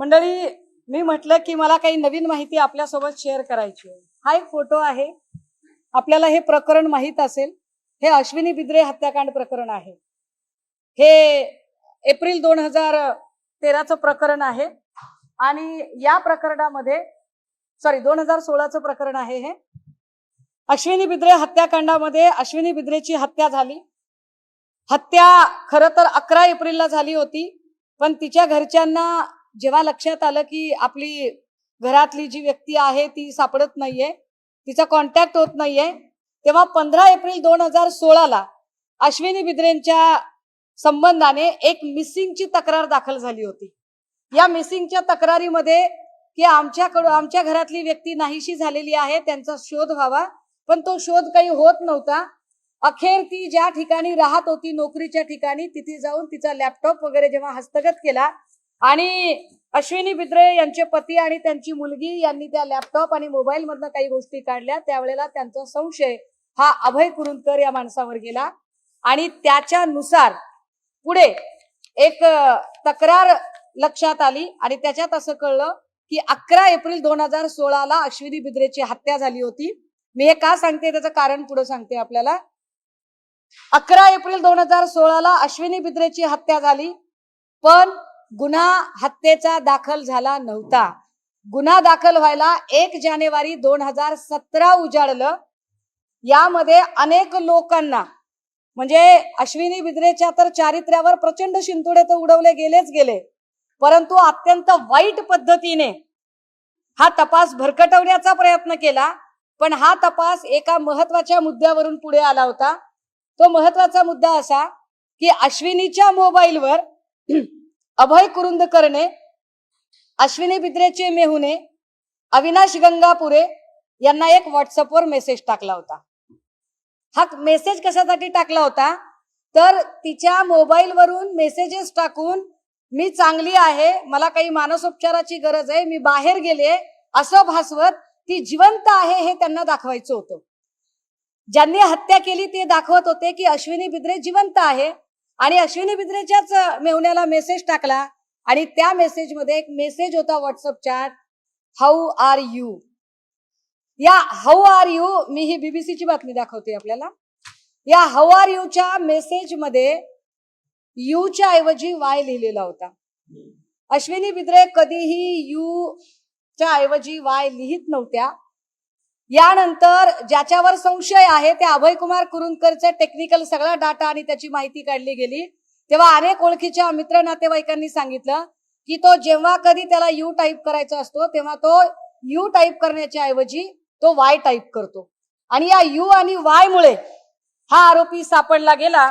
मंडळी मी म्हटलं की मला काही नवीन माहिती आपल्यासोबत शेअर करायची आहे. हा एक फोटो आहे. आपल्याला हे प्रकरण माहीत असेल. हे अश्विनी बिद्रे हत्याकांड प्रकरण आहे. हे एप्रिल दोन हजार तेराचं प्रकरण आहे. आणि या प्रकरणामध्ये सॉरी दोन हजार सोळाचं प्रकरण आहे हे. अश्विनी बिद्रे हत्याकांडामध्ये अश्विनी बिद्रेची हत्या झाली. हत्या खरं तर अकरा एप्रिलला झाली होती. पण तिच्या घरच्यांना जेव्हा लक्षात आलं की आपली घरातली जी व्यक्ती आहे ती सापडत नाहीये तिचा कॉन्टॅक्ट होत नाहीये तेव्हा पंधरा एप्रिल दोन हजार सोळाला अश्विनी बिद्रेंच्या संबंधाने एक मिसिंगची तक्रार दाखल झाली होती. या मिसिंगच्या तक्रारीमध्ये की आमच्याकडून आमच्या घरातली व्यक्ती नाहीशी झालेली आहे त्यांचा शोध व्हावा पण तो शोध काही होत नव्हता. अखेर ती ज्या ठिकाणी राहत होती नोकरीच्या ठिकाणी तिथे जाऊन तिचा लॅपटॉप वगैरे जेव्हा हस्तगत केला आणि अश्विनी बिद्रे यांचे पती आणि त्यांची मुलगी यांनी त्या लॅपटॉप आणि मोबाईल मधनं काही गोष्टी काढल्या. त्यावेळेला त्यांचा संशय हा अभय कुरुंदकर या माणसावर गेला. आणि त्याच्यानुसार पुढे एक तक्रार लक्षात आली आणि त्याच्यात असं कळलं की अकरा एप्रिल दोन हजार सोळाला अश्विनी बिद्रेची हत्या झाली होती. मी हे का सांगते? त्याचं कारण पुढे सांगते आपल्याला. अकरा एप्रिल दोन हजार सोळाला अश्विनी बिद्रेची हत्या झाली. पण गुन्हा हत्येचा दाखल झाला नव्हता. गुन्हा दाखल व्हायला एक जानेवारी दोन हजार सतरा उजाडलं. यामध्ये अनेक लोकांना म्हणजे अश्विनी बिद्रेच्या तर चारित्र्यावर प्रचंड शिंतोडे तर उडवले गेलेच गेले. परंतु अत्यंत वाईट पद्धतीने हा तपास भरकटवण्याचा प्रयत्न केला पण हा तपास एका महत्त्वाच्या मुद्द्यावरून पुढे आला होता. तो महत्त्वाचा मुद्दा असा की अश्विनीच्या मोबाईलवर अभय कुरुंदकरने अश्विनी बिद्रेचे मेहुने अविनाश गंगापुरे यांना एक व्हॉट्सअपवर मेसेज टाकला होता. हा मेसेज कशासाठी टाकला होता? तर तिच्या मोबाईलवरून मेसेजेस टाकून मी चांगली आहे मला काही मानसोपचाराची गरज आहे मी बाहेर गेले असं भासवत ती जिवंत आहे हे त्यांना दाखवायचं होतं. ज्यांनी हत्या केली ते दाखवत होते की अश्विनी बिद्रे जिवंत आहे. आणि अश्विनी बिद्रेच्याच मेहुण्याला मेसेज टाकला आणि त्या मेसेजमध्ये एक मेसेज होता WhatsApp chat how are you या हाऊ आर यू मी ही बीबीसीची बातमी दाखवते आपल्याला. या हाऊ आर यूच्या मेसेजमध्ये यूच्या ऐवजी वाय लिहिलेला होता. अश्विनी बिद्रे कधीही यू च्या ऐवजी वाय लिहित नव्हत्या. यानंतर ज्याच्यावर संशय आहे ते अभय कुमार कुरुंदकरचे टेक्निकल सगळा डाटा आणि त्याची माहिती काढली गेली. तेव्हा अनेक ओळखीच्या मित्र नातेवाईकांनी सांगितलं की तो जेव्हा कधी त्याला यू टाईप करायचा असतो तेव्हा तो यू टाईप करण्याच्या ऐवजी तो वाय टाईप करतो. आणि या यू आणि वाय मुळे हा आरोपी सापडला गेला.